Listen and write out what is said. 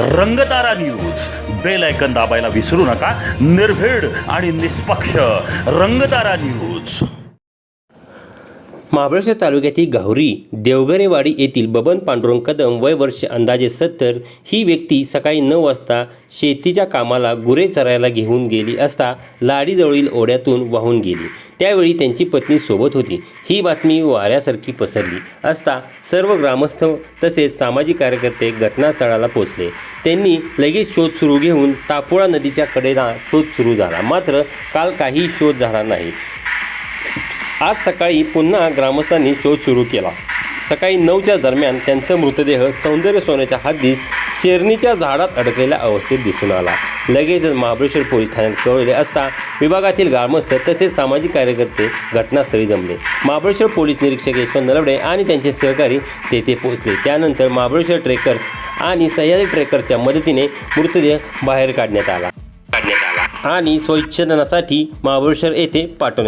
Rangtara news bell ऐकन दाबायला विसरू नका. निर्भीड आणि निष्पक्ष रंगतारा न्यूज महाबळेश्वर तालुक्यातील गावरी देवगरेवाडी येथील बबन पांडुरंग कदम वय वर्ष अंदाजे सत्तर ही व्यक्ती सकाळी नऊ वाजता शेतीच्या कामाला गुरे चरायला घेऊन गेली असता लाडीजवळील ओढ्यातून वाहून गेली. त्यावेळी त्यांची पत्नी सोबत होती. ही बातमी वाऱ्यासारखी पसरली असता सर्व ग्रामस्थ तसेच सामाजिक कार्यकर्ते घटनास्थळाला पोहोचले. त्यांनी लगेच शोध सुरू घेऊन तापोळा नदीच्या कडेला शोध सुरू झाला. मात्र काल काही शोध झाला नाही. आज सकाळी पुन्हा ग्रामस्थांनी शोध सुरू केला. सकाळी नऊच्या दरम्यान त्यांचा मृतदेह सौंदर्य सोन्याच्या हद्दीत शेरणीच्या झाडात अडकलेल्या अवस्थेत दिसून आला. लगेच महाबळेश्वर पोलीस ठाण्यात कळवले असता विभागातील ग्रामस्थ तसेच सामाजिक कार्यकर्ते घटनास्थळी जमले. महाबळेश्वर पोलीस निरीक्षक यशवंत नलवडे आणि त्यांचे सहकारी तेथे पोहोचले. त्यानंतर महाबळेश्वर ट्रेकर्स आणि सह्याद्री ट्रेकर्सच्या मदतीने मृतदेह बाहेर काढण्यात आला. काढण्यात आला. आणि स्वच्छदनासाठी महाबळेश्वर येथे पाठवण्यात